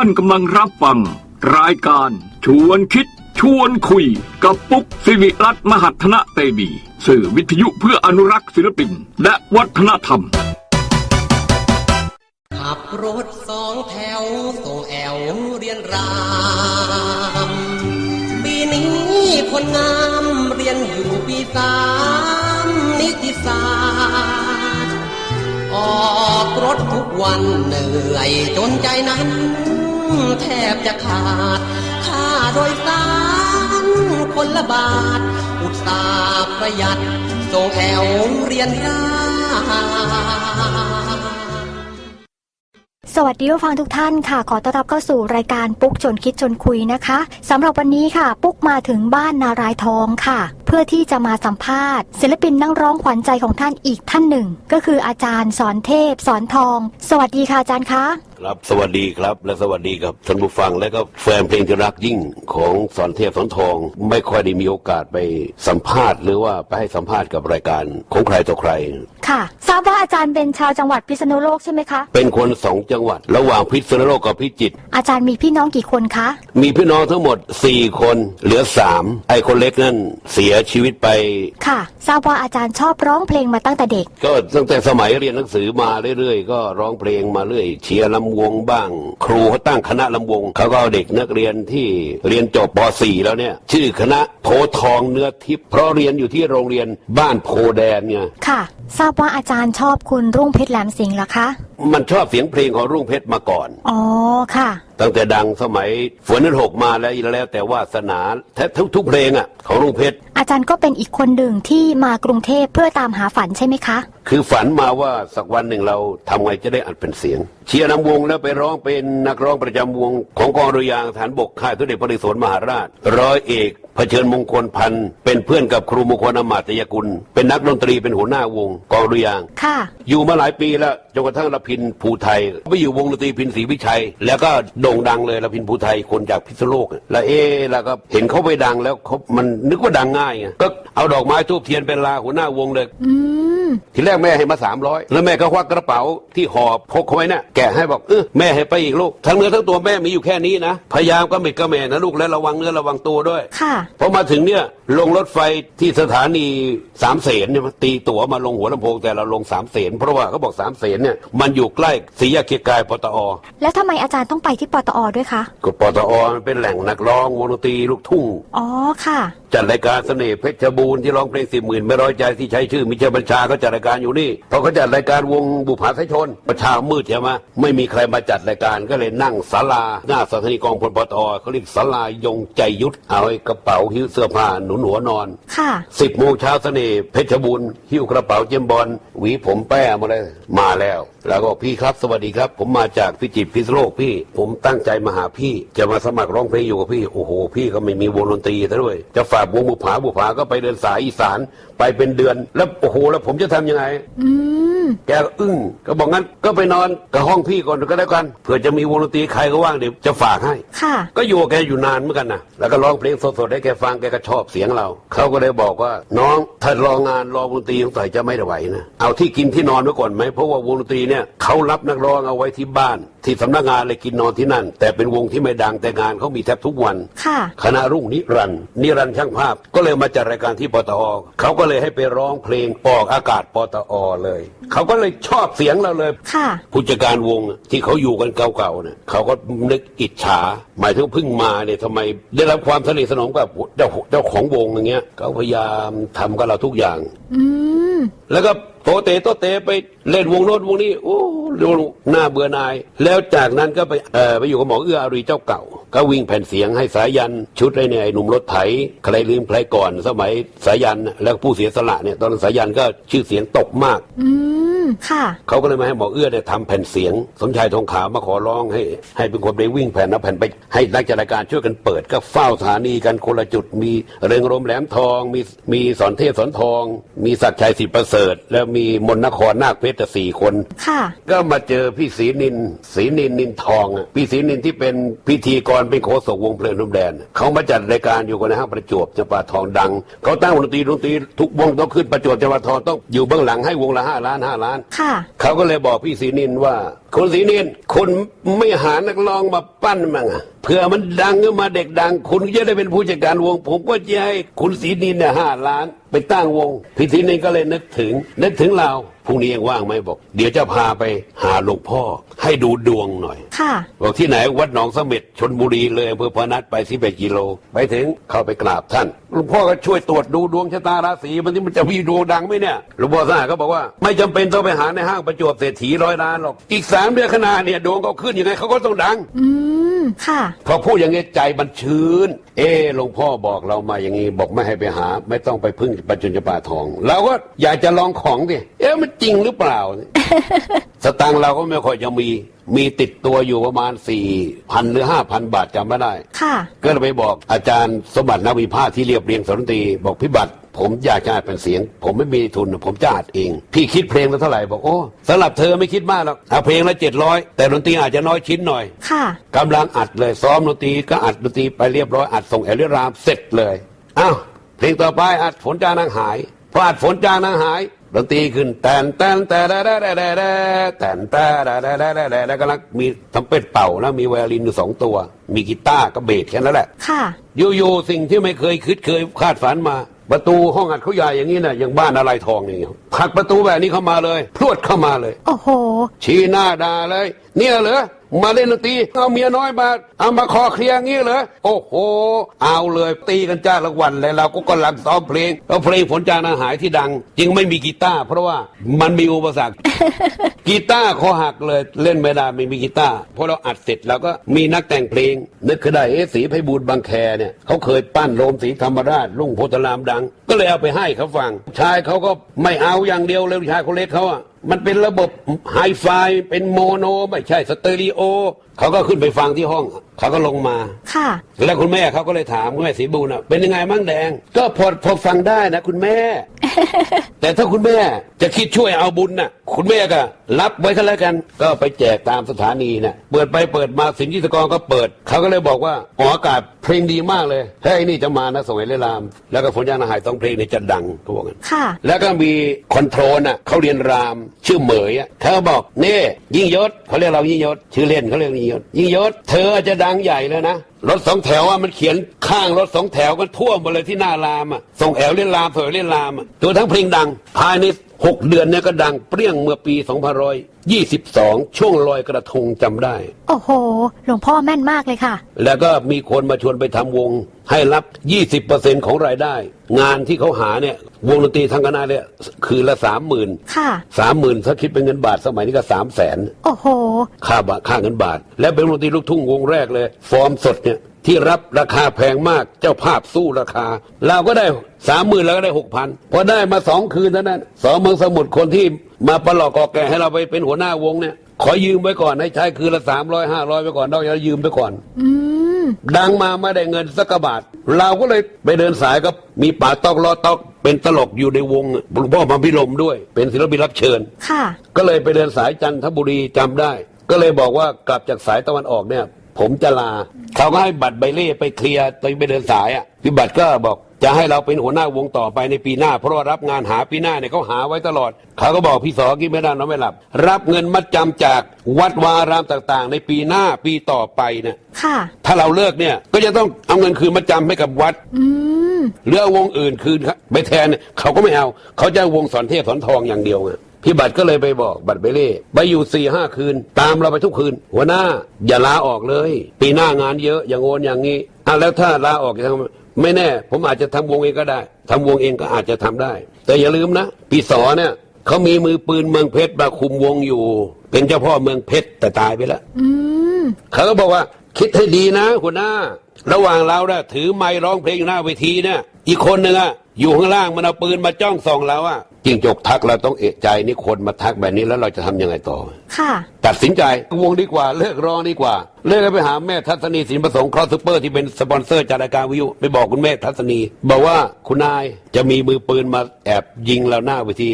ท่านกำลังรับฟัง รายการชวนคิดชวนคุยกับปุ๊กสิริรัตน์มหัฒนะเตมีสื่อวิทยุเพื่ออนุรักษ์ศิลปิน และวัฒนธรรม ขับรถสองแถวส่งแอวเรียนรามปีนี้คนงามเรียนอยู่ปีสามนิติศาสตร์ออกรถทุกวันเหนื่อยจนใจนั้น แทบจะขาด ค่าโดยสารคนละบาท อุตสาห์ประหยัดส่งแอวเรียนรามสวัสดีผู้ฟังทุกท่านค่ะ ขอต้อนรับเข้าสู่รายการปุ๊กชนคิดชนคุยนะคะสำหรับวันนี้ค่ะ ปุ๊กมาถึงบ้านนารายทองค่ะ เพื่อที่จะมาสัมภาษณ์ ศิลปินนักร้องขวัญใจของท่านอีกท่านหนึ่ง ก็คืออาจารย์สอนเทพ สอนทอง สวัสดีค่ะอาจารย์คะ ครับสวัสดีครับและสวัสดีกับท่านผู้ฟังและก็แฟนเพลงที่รักยิ่งของสอนเทพสอนทอง ไม่ค่อยได้มีโอกาสไปสัมภาษณ์ หรือว่าไปให้สัมภาษณ์กับรายการของใครต่อใคร ค่ะ ทราบว่าอาจารย์เป็นชาวจังหวัดพิษณุโลกใช่ไหมคะ เป็นคนสองจังหวัด ระหว่างพิษณุโลกกับพิจิตรอาจารย์มีพี่น้องกี่คนคะ มีพี่น้องทั้งหมด 4 คนเหลือ 3 ไอ้คนเล็กนั่นเสียชีวิตไปค่ะ ทราบว่าอาจารย์ชอบร้องเพลงมาตั้งแต่เด็ก ก็ตั้งแต่สมัยเรียนหนังสือมาเรื่อยๆ ก็ร้องเพลงมาเรื่อยเชียร์ลำวงบ้าง ครูเขาตั้งคณะลำวงเขาก็เอาเด็กนักเรียนที่เรียนจบป .4 แล้วเนี่ย ชื่อคณะโพทองเนื้อทิพย์เพราะเรียนอยู่ที่โรงเรียนบ้านโพแดนไงค่ะ ทราบว่าอาจารย์ชอบคุณรุ่งเพชรแหลมสิงห์เหรอคะ มันชอบเสียงเพลงของรุ่งเพชรมาก่อน อ๋อค่ะ ตั้งแต่ดังสมัยฝนนั้นหกมาแล้วแล้วแต่วาสนาแทบทุกทุกเพลงอะของรุ่งเพชรอาจารย์ก็เป็นอีกคนหนึ่งที่มากรุงเทพเพื่อตามหาฝันใช่ไหมคะ คือฝันมาว่าสักวันหนึ่งเราทำไงจะได้อัดเป็นเสียง เชียร์นำวงแล้วไปร้องเป็นนักร้องประจำวงของกองเรือยางฐานบกค่ายทุเดชพระนเรศวรมหาราชร้อยเอกเผชิญมงคลพันธ์เป็นเพื่อนกับครูมงคลอมาตยกุล เป็นนักดนตรีเป็นหัวหน้าวงกองเรือยางค่ะ อยู่มาหลายปีแล้วจนกระทั่งละพินภูไทยไปอยู่วงดนตรีพินศรีวิชัย แล้วก็โด่งดังเลยละพินภูไทยคนจากพิษณุโลกอะแล้วเอ๊ะแล้วก็เห็นเขาไปดังแล้วเขามันนึกว่าดังง่ายไงก็เอาดอกไม้ทูบเทียนเป็นลาหัวหน้าวงเลยอืมทีแรกแม่ให้มาสามร้อยแล้วแม่ก็ควักกระเป๋าที่ห่อพกเอาไว้น่ะแกะให้บอกเออแม่ให้ไปอีกลูกทั้งเนื้อทั้งตัวแม่มีอยู่แค่นี้นะพยายามก็ไม่กระแม่นะลูกและระวังเนื้อระวังตัวด้วยค่ะพอมาถึงเนี่ย ลงรถไฟที่สถานีสามเสนเนี่ยตีตั๋วมาลงหัวลำโพงแต่เราลงสามเสนเพราะว่าเขาบอกสามเสนเนี่ยมันอยู่ใกล้สีแยกเกียรติกายปตอ แล้วทำไมอาจารย์ต้องไปที่ปตอด้วยคะ ก็ปตอมันเป็นแหล่งนักร้องวงดนตรีลูกทุ่ง อ๋อค่ะ จัดรายการเสน่ห์เพชรบูรณ์ที่ร้องเพลงสิบหมื่นไม่ร้อยใจที่ใช้ชื่อมิเชลบัญชาก็จัดรายการอยู่นี่พอเขาจัดรายการวงบุภาสายชน ประชามืดใช่ไหมไม่มีใครมาจัดรายการก็เลยนั่งศาลาหน้าสถานีกองพลปตอเขาเรียกศาลายงใจยุทธเอาไอ้กระเป๋าหิ้วเสื้อผ้าหนุนหัวนอน ค่ะ สิบโมงเช้าเสน่ห์เพชรบูรณ์หิ้วกระเป๋าเจมบอลหวีผมแป้มาเลยมาแล้ว แล้วก็บอกพี่ครับสวัสดีครับ ผมมาจากพิจิตรพิษณุโลกพี่ ผมตั้งใจมาหาพี่ จะมาสมัครร้องเพลงอยู่กับพี่โอ้โห พี่ก็ไม่มีวงดนตรีซะด้วย จะฝากวงบุผาบุผาก็ไปเดินสายอีสาน ไปเป็นเดือน แล้วโอ้โหแล้วผมจะทำยังไง อืมแกก็อึ้งก็บอกงั้นก็ไปนอนกับห้องพี่ก่อนก็แล้วกันเผื่อจะมีวงดนตรีใครก็ว่างเดี๋ยวจะฝากให้ ค่ะ ก็อยู่กับแกอยู่นานเหมือนกันนะแล้วก็ร้องเพลงสดๆให้แกฟังแกก็ชอบเสียงเราเขาก็เลยบอกว่าน้องถ้ารองานรอวงดนตรีสงสัยจะไม่ได้ไหวนะเอาที่กินที่นอนไว้ก่อนไหมเพราะว่าวงดนตรีเนี่ยเขารับนักร้องเอาไว้ที่บ้านที่สำนักงานเลยกินนอนที่นั่น แต่เป็นวงที่ไม่ดังแต่งานเขามีแทบทุกวัน ค่ะ คณะรุ่งนิรันดร์นิรันดร์ช่างภาพ ก็เลยมาจัดรายการที่ปตอเขาก็เลยให้ไปร้องเพลงออกอากาศปตอเลย เขาก็เลยชอบเสียงเราเลยค่ะ ผู้จัดการวงอะที่เขาอยู่กันเก่าๆเนี่ยเขาก็นึกอิจฉา หมายถึงเพิ่งมาเนี่ยทำไมได้รับความสนิทสนมกับเจ้าเจ้าของวงอย่างเงี้ยเขาพยายามทำกับเราทุกอย่าง อืม แล้วก็โตเตโตเตไปเล่นวงโน้นวงนี้โอ้ดูห หน้าเบื่อนาย แล้วจากนั้นก็ไปเออไปอยู่กับหมอเอื้ออารีเจ้าเก่า ก็วิ่งแผ่นเสียงให้สายัน ชุดไรเนี่ยไอ้หนุ่มรถไถใครลืมใครก่อนสมัยสายัน แล้วผู้เสียสละเนี่ยตอนนนสายันก็ชื่อเสียงตกมาก อืม ค่ะ เขาก็เลยมาให้หมอเอื้อเนี่ยทำแผ่นเสียง สมชายทองขาวมาขอร้องให้ ให้เป็นคนไปวิ่งแผ่นนะแผ่นไปให้นักจัดรายการช่วยกันเปิดก็เฝ้าสถานีกันคนละจุดมีเริงรมแหลมทองมีมีสอนเทพสอนทอง มีศักดิ์ชัยสิทธิประเสริฐ แล้วมีมนนครนาคเพชรสี่คน ค่ะ ก็มาเจอพี่ศรีนินศรีนินนินทองอะพี่ศรีนินที่เป็นพิธีกรเป็นโฆษกวงเพลินนุ่มแดนเขามาจัดรายการอยู่กันในห้างประจวบจังหวัดทองดังเขาตั้งวงดนตรีดนตรีทุกวงต้องขึ้นประจวบจังหวัดทองต้องอยู่เบื้องหลังให้วงละห้าล้านห้าล้านค่ะ เขาก็เลยบอกพี่ศรีนินว่าคุณศรีเนียนคุณไม่หานักร้องมาปั้นมั้งอะเผื่อมันดังขึ้นมาเด็กดัง คุณก็จะได้เป็นผู้จัดการวง ผมก็จะให้คุณศรีนินเนี่ยห้าล้าน ไปตั้งวงพี่ศรีนินก็เลยนึกถึง นึกถึงเราพรุ่งนี้ยังว่างไหมบอก เดี๋ยวจะพาไปหาหลวงพ่อ ให้ดูดวงหน่อย ค่ะ บอกที่ไหนวัดหนองเสม็ดชนบุรีเลยอำเภอพนัสไปสิบเอ็ดกิโล ไปถึงเข้าไปกราบท่านหลวงพ่อก็ช่วยตรวจดูดวงชะตาราศีมันที่มันจะมีดวงดังไหมเนี่ยหลวงพ่อสาก็บอกว่า ไม่จำเป็นต้องไปหาในห้างประจวบเศรษฐีร้อยล้านหรอกอีกสามเดือนขางหนาเนี่ยดวงเขาขึ้นยังไงเขาก็ต้องดัง อืม ค่ะ พอพูดอย่างนี้ใจมันชื้นเออหลวงพ่อบอกเรามาอย่างนี้บอกไม่ให้ไปหา ไม่ต้องไปพึ่งปัจจุบันป่าทองเราก็อยากจะลองของดิเอ๊ะมันจริงหรือเปล่า สตังค์เราก็ไม่ค่อยจะมีมีติดตัวอยู่ประมาณสี่พันหรือห้าพันบาทจำไม่ได้ ค่ะ ก็เลยไปบอกอาจารย์สมบัตินาวิภาคที่เรียบเรียงสนตรีบอกพี่บัตร ผมอยากจะอัดเป็นเสียง ผมไม่มีทุน ผมจะอัดเอง พี่คิดเพลงละเท่าไหร่บอกโอ้สำหรับเธอไม่คิดมากหรอกเอาเพลงละเจ็ดร้อยแต่ดนตรีอาจจะน้อยชิ้นหน่อยค่ะกำลังอัดเลยซ้อมดนตรีก็อัดดนตรีไปเรียบร้อยอัดส่งเอลิรามเสร็จเลยอ้าวเพลงต่อไปอัดฝนจางนางหายพออัดฝนจางนางหายดนตรีขึ้นแตนแตนแต่แดแดแดแดแดแตนแต่แดแดแดแดแดแล้วกำลังมีทำเป็ดเป่าแล้วมีไวโอลินอยู่สองตัว มีกีตาร์กับเบสแค่นั้นแหละ ค่ะ อยู่ๆสิ่งที่ไม่เคยคิดเคยคาดฝันมา ประตูห้องอัดเขาใหญ่อย่างนี้นะอย่างบ้านอะไรทองอย่างเงี้ยผลักประตูแบบนี้เข้ามาเลย พรวดเข้ามาเลย โอ้โห ชี้หน้าด่าเลย เนี่ยเหรอมาเล่นดนตรีเอาเมียน้อยมาเอามาคอเคลียร์งี้เหรอโอ้โห เอาเลยตีกันจ้าละวันเลยเราก็กำลังซ้อมเพลงแล้วเพลงฝนจางนาหายที่ดังจึงไม่มีกีตาร์เพราะว่ามันมีอุปสรรคกีตาร์คอหักเลยเล่นไม่ได้ไม่มีกีตาร์พอเราอัดเสร็จเราก็มีนักแต่งเพลง นึกขึ้นได้เอ๊ะสีไพบูลย์บางแคเนี่ยเขาเคยปั้นโรมสีธรรมราชลุงโพธารามดัง ก็เลยเอาไปให้เขาฟังชายเขาก็ไม่เอาอย่างเดียวเลยชายคนเล็กเขาอะ มันเป็นระบบไฮไฟเป็นโมโน ไม่ใช่สเตอริโอ เขาก็ขึ้นไปฟังที่ห้อง เขาก็ลงมา ค่ะ แล้วคุณแม่เขาก็เลยถามคุณแม่สีบูลน่ะเป็นยังไงมั่งแดง ก็พอพอฟังได้นะคุณแม่ แต่ถ้าคุณแม่จะคิดช่วยเอาบุญน่ะ คุณแม่ก็ รับไว้ก็แล้วกัน ก็ไปแจกตามสถานีน่ะเปิดไปเปิดมาสินยิสกรก็เปิด เขาก็เลยบอกว่าออกอากาศเพลงดีมากเลยเฮ้ยนี่จะมานะสมัยเลราม แล้วก็ฝนยางนาหายต้องเพลงเนี่ยจะดังเขาบอกกันค่ะ แล้วก็มีคอนโทรลน่ะเขาเรียนรามชื่อเหมยอะเธอบอกเน่ยิ่งยศเขาเรียกเรายิ่งยศชื่อเล่นเขาเรียกยิ่งยศยิ่งยศเธอจะดังใหญ่แล้วนะรถสองแถวอะมันเขียนข้างรถสองแถวกันทั่วหมดเลยที่หน้ารามอะส่งแอลเล่นรามส่งแอเล่นรามอะตัวทั้งเพลงดังภายใน หกเดือนเนี่ยก็ดังเปรี้ยงเมื่อปี2522 ช่วงลอยกระทงจำได้ โอ้โห หลวงพ่อแม่นมากเลยค่ะ แล้วก็มีคนมาชวนไปทำวง ให้รับ 20%ของรายได้ งานที่เขาหาเนี่ยวงดนตรีทั้งคณะเนี่ยคืนละสามหมื่นค่ะ สามหมื่นถ้าคิดเป็นเงินบาทสมัยนี้ก็สามแสนโอ้โห ค่าบาทค่าเงินบาท และเป็นวงดนตรีลูกทุ่งวงแรกเลย ฟอร์มสดเนี่ย ที่รับราคาแพงมากเจ้าภาพสู้ราคา เราก็ได้สามหมื่นแล้วก็ได้หกพันพอได้มาสองคืนเท่านั้นสองเมืองสมุทรคนที่มาประหลอกกอแก่ให้เราไปเป็นหัวหน้าวงเนี่ย ขอยืมไว้ก่อนให้ใช้คืนละสามร้อยห้าร้อยไปก่อนเราจะยืมไปก่อนอืมดังมาไม่ได้เงินสักกะบาท เราก็เลยไปเดินสายก็มีป่าตอกลอตอกเป็นตลกอยู่ในวงหลวงพ่อมาพิลมด้วย เป็นศิลปินรับเชิญค่ะ ก็เลยไปเดินสายจันทบุรีจำได้ ก็เลยบอกว่ากลับจากสายตะวันออกเนี่ย ผมจะลาเขาก็ให้บัตรใบเล่ไปเคลียร์ตอนไปเดินสายอะพี่บัตรก็บอกจะให้เราเป็นหัวหน้าวงต่อไปในปีหน้า เพราะว่ารับงานหาปีหน้าเนี่ยเขาหาไว้ตลอด เขาก็บอกพี่สอกินไม่ได้นอนไม่หลับ รับเงินมัดจำจากวัดวารามต่างๆ ในปีหน้าปีต่อไปเนี่ยค่ะ ถ้าเราเลิกเนี่ยก็จะต้องเอาเงินคืนมาจำให้กับวัดอืมหรือเอาวงอื่นคืนครับไปแทนเนี่ยเขาก็ไม่เอา เขาจะเอาวงสอนเทพสอนทองอย่างเดียวไง พี่บัตรก็เลยไปบอกบัตรไปเล่ไปอยู่สี่ห้าคืน ตามเราไปทุกคืน หัวหน้าอย่าลาออกเลย ปีหน้างานเยอะอย่างโอนอย่างนี้อะแล้วถ้าลาออกจะทำไม่แน่ ผมอาจจะทำวงเองก็ได้ทำวงเองก็อาจจะทำได้ แต่อย่าลืมนะปีสอเนี่ยเขามีมือปืนเมืองเพชรมาคุมวงอยู่ เป็นเจ้าพ่อเมืองเพชรแต่ตายไปแล้วอืมเขาก็บอกว่าคิดให้ดีนะหัวหน้า ระหว่างเราเนี่ยถือไม้ร้องเพลงอยู่หน้าเวทีเนี่ยอีกคนหนึ่งอะ อยู่ข้างล่างมันเอาปืนมาจ้องส่องเราอะจิงจกทักเราต้องเอะใจนี่คนมาทักแบบนี้แล้วเราจะทำยังไงต่อ ค่ะ ตัดสินใจวงดีกว่าเลิกร้องดีกว่า เลิกไปหาแม่ทัศนีสินประสงค์ครอสซูเปอร์ที่เป็นสปอนเซอร์จากรายการวิวไปบอกคุณแม่ทัศนี บอกว่าคุณนายจะมีมือปืนมาแอบยิงเราหน้าเวที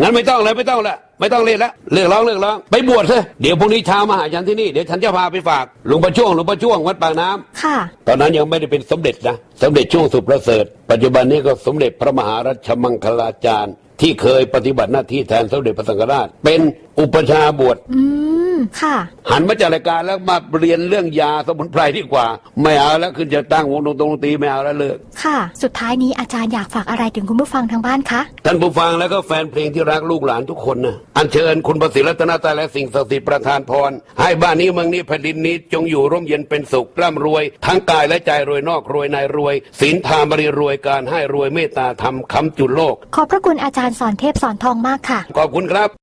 งั้นไม่ต้องเลยไม่ต้องละ ไม่ต้องเล่นละเลิกร้องเลิกร้องไปบวชซะเดี๋ยวพรุ่งนี้เช้ามาหาฉันที่นี่เดี๋ยวฉันจะพาไปฝากหลวงประช่วงหลวงประช่วงวัดปากน้ำค่ะ ตอนนั้นยังไม่ได้เป็นสมเด็จนะสมเด็จช่วงสุดประเสริฐ ปัจจุบันนี้ก็สมเด็จพระมหารัชมังคลาจารย์ ที่เคยปฏิบัติหน้าที่แทนสมเด็จพระสังฆราช เป็นอุปชฌาย์บวชอืมมค่ะ หันมาจากรายการแล้วมาเรียนเรื่องยาสมุนไพรดีกว่า ไม่เอาแล้วคือจะตั้งวงดนตรีไม่เอาแล้วเลิกค่ะ สุดท้ายนี้อาจารย์อยากฝากอะไรถึงคุณผู้ฟังทางบ้านคะท่านผู้ฟังแล้วก็แฟนเพลงที่รักลูกหลานทุกคนนะอัญเชิญคุณประสิทธิ์รัตนตรัยและสิ่งศักดิ์สิทธิ์ประทานพร ให้บ้านนี้เมืองนี้แผ่นดินนี้จงอยู่ร่มเย็นเป็นสุขร่ำรวย ทั้งกายและใจรวยนอกรวยในรวยศีลธรรมบริรวยการให้รวยเมตตาธรรมคำจุดโลก ขอบพระคุณอาจารย์สอนเทพสอนทองมากค่ะ ขอบคุณครับ